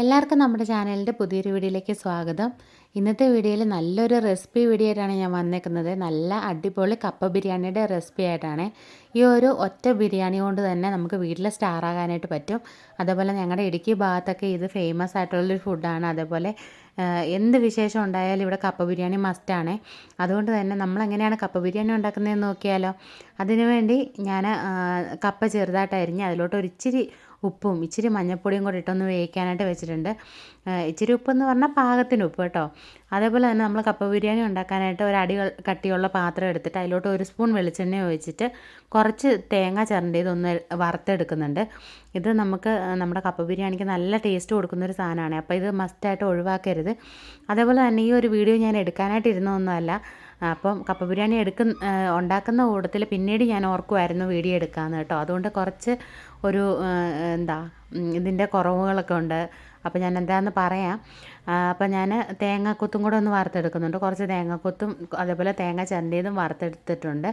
എല്ലാവർക്കും നമ്മുടെ ചാനലിന്റെ പുതിയൊരു വീഡിയോയിലേക്ക് സ്വാഗതം. ഇന്നത്തെ വീഡിയോയിൽ നല്ലൊരു റെസിപ്പി വീഡിയോ ആയിട്ടാണ് ഞാൻ വന്നേക്കുന്നത്. നല്ല അടിപൊളി കപ്പ ബിരിയാണിയുടെ റെസിപ്പി ആയിട്ടാണ്. ഈ ഒരു ഒറ്റ ബിരിയാണി കൊണ്ട് തന്നെ നമുക്ക് വീട്ടിൽ സ്റ്റാർ ആകാനായിട്ട് പറ്റും. അതേപോലെ ഞങ്ങളുടെ ഇടുക്കി ഭാഗത്തൊക്കെ ഇത് ഫേമസ് ആയിട്ടുള്ളൊരു ഫുഡാണ് അതേപോലെ എന്ത് വിശേഷം ഉണ്ടായാലും ഇവിടെ കപ്പ ബിരിയാണി മസ്റ്റാണ് അതുകൊണ്ട് തന്നെ നമ്മൾ എങ്ങനെയാണ് കപ്പ ബിരിയാണി ഉണ്ടാക്കുന്നതെന്ന് നോക്കിയാലോ? അതിനുവേണ്ടി ഞാൻ കപ്പ ചെറുതായിട്ട് അരിഞ്ഞ് അതിലോട്ട് ഒരു ഇച്ചിരി ഉപ്പും ഇച്ചിരി മഞ്ഞൾപ്പൊടിയും കൂടി ഇട്ടൊന്ന് വേവിക്കാനായിട്ട് വെച്ചിട്ടുണ്ട്. ഇച്ചിരി ഉപ്പെന്ന് പറഞ്ഞാൽ പാകത്തിന് ഉപ്പ് കേട്ടോ. അതേപോലെ തന്നെ നമ്മൾ കപ്പ ബിരിയാണി ഉണ്ടാക്കാനായിട്ട് ഒരു അടി കട്ടിയുള്ള പാത്രം എടുത്തിട്ട് അതിലോട്ട് ഒരു സ്പൂൺ വെളിച്ചെണ്ണ ഒഴിച്ചിട്ട് കുറച്ച് തേങ്ങ ചിരണ്ടിയതൊന്ന് വറുത്തെടുക്കുന്നുണ്ട്. ഇത് നമുക്ക് നമ്മുടെ കപ്പ ബിരിയാണിക്ക് നല്ല ടേസ്റ്റ് കൊടുക്കുന്ന ഒരു സാധനമാണ്. അപ്പോൾ ഇത് മസ്റ്റായിട്ട് ഒഴിവാക്കരുത്. അതേപോലെ തന്നെ ഈ ഒരു വീഡിയോ ഞാൻ എടുക്കാനായിട്ട് ഇരുന്നതൊന്നുമല്ല. അപ്പം കപ്പ ബിരിയാണി എടുക്കുന്ന ഉണ്ടാക്കുന്ന കൂട്ടത്തിൽ പിന്നീട് ഞാൻ ഓർക്കുമായിരുന്നു വീഡിയോ എടുക്കാമെന്ന് കേട്ടോ. അതുകൊണ്ട് കുറച്ച് ഒരു എന്താ ഇതിന്റെ കുറവുകളൊക്കെ ഉണ്ട്. അപ്പോൾ ഞാൻ എന്താണെന്ന് പറയാം. അപ്പോൾ ഞാൻ തേങ്ങാക്കൊത്തും കൂടെ ഒന്ന് വറുത്തെടുക്കുന്നുണ്ട്. കുറച്ച് തേങ്ങാക്കൊത്തും അതേപോലെ തേങ്ങ ചരണ്ടിയതും വറുത്തെടുത്തിട്ടുണ്ട്.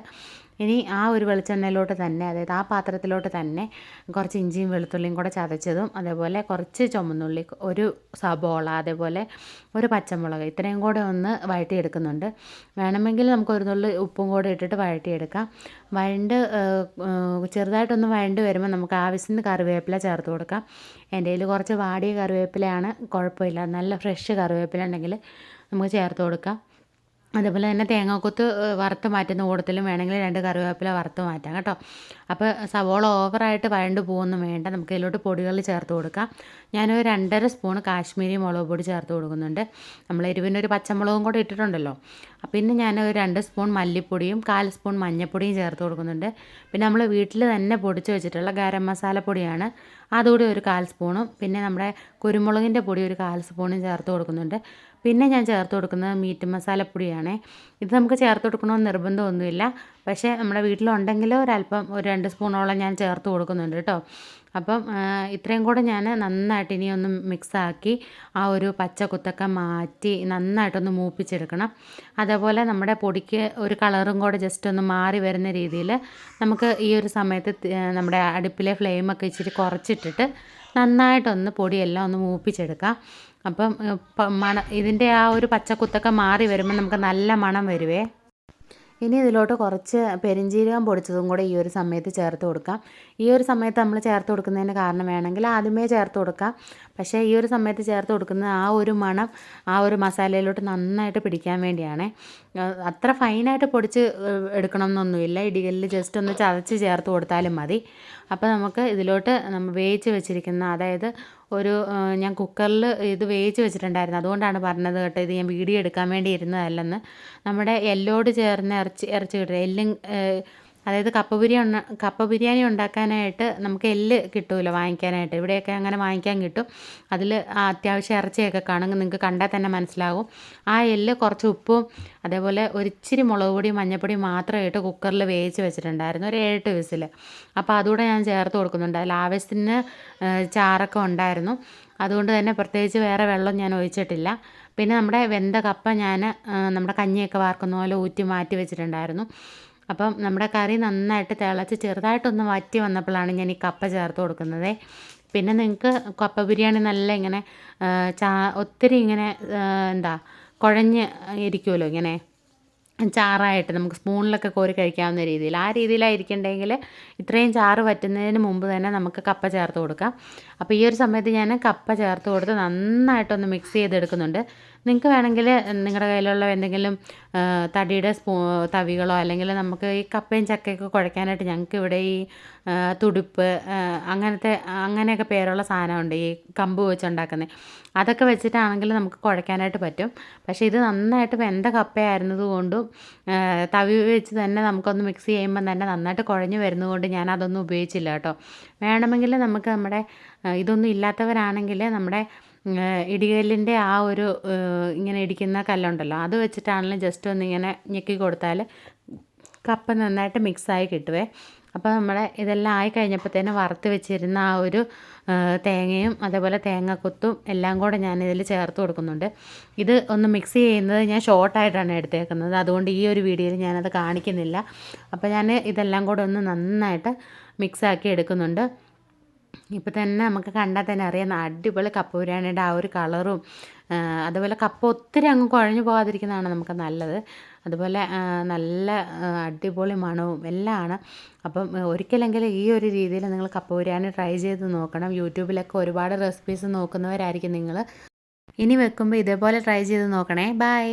ഇനി ആ ഒരു വെളിച്ചെണ്ണയിലോട്ട് തന്നെ അതായത് ആ പാത്രത്തിലോട്ട് തന്നെ കുറച്ച് ഇഞ്ചിയും വെളുത്തുള്ളിയും കൂടെ ചതച്ചതും അതേപോലെ കുറച്ച് ചുമന്നുള്ളി ഒരു സബോള അതേപോലെ ഒരു പച്ചമുളക് ഇത്രയും കൂടെ ഒന്ന് വഴറ്റിയെടുക്കുന്നുണ്ട്. വേണമെങ്കിൽ നമുക്ക് ഒരു നുള്ളി ഉപ്പും കൂടെ ഇട്ടിട്ട് വഴറ്റിയെടുക്കാം. വഴണ്ട് ചെറുതായിട്ടൊന്ന് വഴണ്ട് വരുമ്പോൾ നമുക്ക് ആവശ്യത്തിന് കറിവേപ്പില ചേർത്ത് കൊടുക്കാം. എന്റെ കയ്യിൽ കുറച്ച് വാടിയ കറിവേപ്പിലയാണ് കുഴപ്പമില്ല. നല്ല ഫ്രഷ് കറിവേപ്പില ഉണ്ടെങ്കിൽ നമുക്ക് ചേർത്ത് കൊടുക്കാം. അതേപോലെ തന്നെ തേങ്ങാക്കൊത്ത് വറുത്ത് മാറ്റുന്ന കൂടത്തിലും വേണമെങ്കിൽ രണ്ട് കറിവേപ്പില വറുത്ത് മാറ്റാം കേട്ടോ. അപ്പോൾ സവോള ഓവറായിട്ട് വഴണ്ട് പോകുന്നു വേണ്ട. നമുക്ക് ഇതിലോട്ട് പൊടികൾ ചേർത്ത് കൊടുക്കാം. ഞാനൊരു രണ്ടര സ്പൂൺ കാശ്മീരി മുളക് പൊടി ചേർത്ത് കൊടുക്കുന്നുണ്ട്. നമ്മൾ എരിവിനൊരു പച്ചമുളകും കൂടെ ഇട്ടിട്ടുണ്ടല്ലോ. പിന്നെ ഞാൻ ഒരു രണ്ട് സ്പൂൺ മല്ലിപ്പൊടിയും കാൽ സ്പൂൺ മഞ്ഞൾപ്പൊടിയും ചേർത്ത് കൊടുക്കുന്നുണ്ട്. പിന്നെ നമ്മൾ വീട്ടിൽ തന്നെ പൊടിച്ച് വെച്ചിട്ടുള്ള ഗരം മസാല പൊടിയാണ്. അതുകൂടി ഒരു കാൽ സ്പൂണും പിന്നെ നമ്മുടെ കുരുമുളകിന്റെ പൊടി ഒരു കാൽ സ്പൂണും ചേർത്ത് കൊടുക്കുന്നുണ്ട്. പിന്നെ ഞാൻ ചേർത്ത് കൊടുക്കുന്നത് മീറ്റ് മസാലപ്പൊടിയാണ്. ഇത് നമുക്ക് ചേർത്ത് കൊടുക്കണമെന്ന് നിർബന്ധമൊന്നുമില്ല. പക്ഷേ നമ്മുടെ വീട്ടിലുണ്ടെങ്കിൽ ഒരല്പം ഒരു രണ്ട് സ്പൂണോളം ഞാൻ ചേർത്ത് കൊടുക്കുന്നുണ്ട് കേട്ടോ. അപ്പം ഇത്രയും കൂടെ ഞാൻ നന്നായിട്ട് ഇനി ഒന്ന് മിക്സാക്കി ആ ഒരു പച്ച കുത്തൊക്കെ മാറ്റി നന്നായിട്ടൊന്ന് മൂപ്പിച്ചെടുക്കണം. അതേപോലെ നമ്മുടെ പൊടിക്ക് ഒരു കളറും കൂടെ ജസ്റ്റ് ഒന്ന് മാറി വരുന്ന രീതിയിൽ നമുക്ക് ഈ ഒരു സമയത്ത് നമ്മുടെ അടുപ്പിലെ ഫ്ലെയിമൊക്കെ ഇച്ചിരി കുറച്ചിട്ടിട്ട് നന്നായിട്ടൊന്ന് പൊടിയെല്ലാം ഒന്ന് മൂപ്പിച്ചെടുക്കാം. അപ്പം മണ ഇതിന്റെ ആ ഒരു പച്ചക്കുത്തൊക്കെ മാറി വരുമ്പോൾ നമുക്ക് നല്ല മണം വരുവേ. ഇനി ഇതിലോട്ട് കുറച്ച് പെരിഞ്ജീരകം പൊടിച്ചതും കൂടെ ഈ ഒരു സമയത്ത് ചേർത്ത് കൊടുക്കാം. ഈ ഒരു സമയത്ത് നമ്മൾ ചേർത്ത് കൊടുക്കുന്നതിന് കാരണം വേണമെങ്കിൽ ആദ്യമേ ചേർത്ത് കൊടുക്കാം. പക്ഷേ ഈ ഒരു സമയത്ത് ചേർത്ത് കൊടുക്കുന്നത് ആ ഒരു മണം ആ ഒരു മസാലയിലോട്ട് നന്നായിട്ട് പിടിക്കാൻ വേണ്ടിയാണ്. അത്ര ഫൈനായിട്ട് പൊടിച്ച് എടുക്കണം എന്നൊന്നുമില്ല ഇടികല്ലിൽ ജസ്റ്റ് ഒന്ന് ചതച്ച് ചേർത്ത് കൊടുത്താലും മതി. അപ്പോൾ നമുക്ക് ഇതിലോട്ട് നമ്മൾ വേവിച്ച് വെച്ചിരിക്കുന്ന അതായത് ഒരു ഞാൻ കുക്കറിൽ ഇത് വേവിച്ച് വെച്ചിട്ടുണ്ടായിരുന്നു. അതുകൊണ്ടാണ് പറഞ്ഞത് കേട്ടോ ഇത് ഞാൻ വീഡിയോ എടുക്കാൻ വേണ്ടി ഇരുന്നതല്ലെന്ന്. നമ്മുടെ എല്ലോട് ചേർന്ന് ഇറച്ചി ഇറച്ചി കിട്ടും എല്ലും അതായത് കപ്പ ബിരിയാണി കപ്പ ബിരിയാണി ഉണ്ടാക്കാനായിട്ട് നമുക്ക് എല്ല് കിട്ടുമല്ലോ വാങ്ങിക്കാനായിട്ട്. ഇവിടെയൊക്കെ അങ്ങനെ വാങ്ങിക്കാൻ കിട്ടും. അതിൽ അത്യാവശ്യം ഇറച്ചിയൊക്കെ കാണും. നിങ്ങൾക്ക് കണ്ടാൽ തന്നെ മനസ്സിലാകും. ആ എല്ല് കുറച്ച് ഉപ്പും അതേപോലെ ഒരിച്ചിരി മുളക് പൊടിയും മഞ്ഞൾപ്പൊടിയും മാത്രമായിട്ട് കുക്കറിൽ വേവിച്ച് വെച്ചിട്ടുണ്ടായിരുന്നു. ഒരു ഏഴെട്ട് വിസിൽ അപ്പോൾ അതുകൂടെ ഞാൻ ചേർത്ത് കൊടുക്കുന്നുണ്ട്. അതിൽ ആവശ്യത്തിന് ചാറൊക്കെ ഉണ്ടായിരുന്നു. അതുകൊണ്ട് തന്നെ പ്രത്യേകിച്ച് വേറെ വെള്ളം ഞാൻ ഒഴിച്ചിട്ടില്ല. പിന്നെ നമ്മുടെ വെന്ത കപ്പ ഞാൻ നമ്മുടെ കഞ്ഞിയൊക്കെ വാർക്കുന്ന പോലെ ഊറ്റി മാറ്റി വെച്ചിട്ടുണ്ടായിരുന്നു. അപ്പം നമ്മുടെ കറി നന്നായിട്ട് തിളച്ച് ചെറുതായിട്ടൊന്ന് വറ്റി വന്നപ്പോഴാണ് ഞാൻ ഈ കപ്പ ചേർത്ത് കൊടുക്കുന്നത്. പിന്നെ നിങ്ങൾക്ക് കപ്പ ബിരിയാണി നല്ല ഇങ്ങനെ ചാ ഒത്തിരി ഇങ്ങനെ എന്താ കുഴഞ്ഞ് ഇരിക്കുമല്ലോ ഇങ്ങനെ. ചാറായിട്ട് നമുക്ക് സ്പൂണിലൊക്കെ കോരി കഴിക്കാവുന്ന രീതിയിൽ. ആ രീതിയിലായിരിക്കണ്ടെങ്കിൽ ഇത്രയും ചാറ് പറ്റുന്നതിന് മുമ്പ് തന്നെ നമുക്ക് കപ്പ ചേർത്ത് കൊടുക്കാം. അപ്പോൾ ഈ ഒരു സമയത്ത് ഞാൻ കപ്പ ചേർത്ത് കൊടുത്ത് നന്നായിട്ടൊന്ന് മിക്സ് ചെയ്തെടുക്കുന്നുണ്ട്. നിങ്ങൾക്ക് വേണമെങ്കിൽ നിങ്ങളുടെ കയ്യിലുള്ള എന്തെങ്കിലും തടിയുടെ സ്പൂ തവികളോ അല്ലെങ്കിൽ നമുക്ക് ഈ കപ്പയും ചക്കയൊക്കെ കുഴയ്ക്കാനായിട്ട് ഞങ്ങൾക്ക് ഇവിടെ ഈ തുടുപ്പ് അങ്ങനത്തെ അങ്ങനെയൊക്കെ പേരുള്ള സാധനമുണ്ട് ഈ കമ്പ് വെച്ചുണ്ടാക്കുന്നത് അതൊക്കെ വെച്ചിട്ടാണെങ്കിൽ നമുക്ക് കുഴയ്ക്കാനായിട്ട് പറ്റും. പക്ഷേ ഇത് നന്നായിട്ട് വെന്ത കപ്പയായിരുന്നത് കൊണ്ടും തവി വെച്ച് തന്നെ നമുക്കൊന്ന് മിക്സ് ചെയ്യുമ്പം തന്നെ നന്നായിട്ട് കുഴഞ്ഞു വരുന്നതുകൊണ്ട് ഞാൻ അതൊന്നും ഉപയോഗിച്ചില്ല കേട്ടോ. വേണമെങ്കിൽ നമുക്ക് നമ്മുടെ ഇതൊന്നും ഇല്ലാത്തവരാണെങ്കിൽ നമ്മുടെ ഇടികല്ലിന്റെ ആ ഒരു ഇങ്ങനെ ഇടിക്കുന്ന കല്ലുണ്ടല്ലോ അത് വെച്ചിട്ടാണെങ്കിലും ജസ്റ്റ് ഒന്ന് ഇങ്ങനെ ഞെക്കി കൊടുത്താൽ കപ്പ നന്നായിട്ട് മിക്സായി കിട്ടുവേ. അപ്പോൾ നമ്മൾ ഇതെല്ലാം ആയി കഴിഞ്ഞപ്പോൾ തന്നെ വറുത്ത് വെച്ചിരുന്ന ആ ഒരു തേങ്ങയും അതേപോലെ തേങ്ങക്കൊത്തും എല്ലാം കൂടെ ഞാൻ ഇതിൽ ചേർത്ത് കൊടുക്കുന്നുണ്ട്. ഇത് ഒന്ന് മിക്സ് ചെയ്യുന്നത് ഞാൻ ഷോർട്ടായിട്ടാണ് എടുത്തേക്കുന്നത്. അതുകൊണ്ട് ഈ ഒരു വീഡിയോയിൽ ഞാനത് കാണിക്കുന്നില്ല. അപ്പോൾ ഞാൻ ഇതെല്ലാം കൂടെ ഒന്ന് നന്നായിട്ട് മിക്സാക്കി എടുക്കുന്നുണ്ട്. ഇപ്പോൾ തന്നെ നമുക്ക് കണ്ടാൽ തന്നെ അറിയാം അടിപൊളി കപ്പ ബിരിയാണിയുടെ ആ ഒരു കളറും അതുപോലെ കപ്പ ഒത്തിരി അങ്ങ് കുഴഞ്ഞു പോകാതിരിക്കുന്നതാണ് നമുക്ക് നല്ലത്. അതുപോലെ നല്ല അടിപൊളി മണവും എല്ലാമാണ്. അപ്പം ഒരിക്കലെങ്കിലും ഈ ഒരു രീതിയിൽ നിങ്ങൾ കപ്പ ബിരിയാണി ട്രൈ ചെയ്ത് നോക്കണം. യൂട്യൂബിലൊക്കെ ഒരുപാട് റെസിപ്പീസ് നോക്കുന്നവരായിരിക്കും നിങ്ങൾ. ഇനി വെക്കുമ്പോൾ ഇതേപോലെ ട്രൈ ചെയ്ത് നോക്കണേ. ബൈ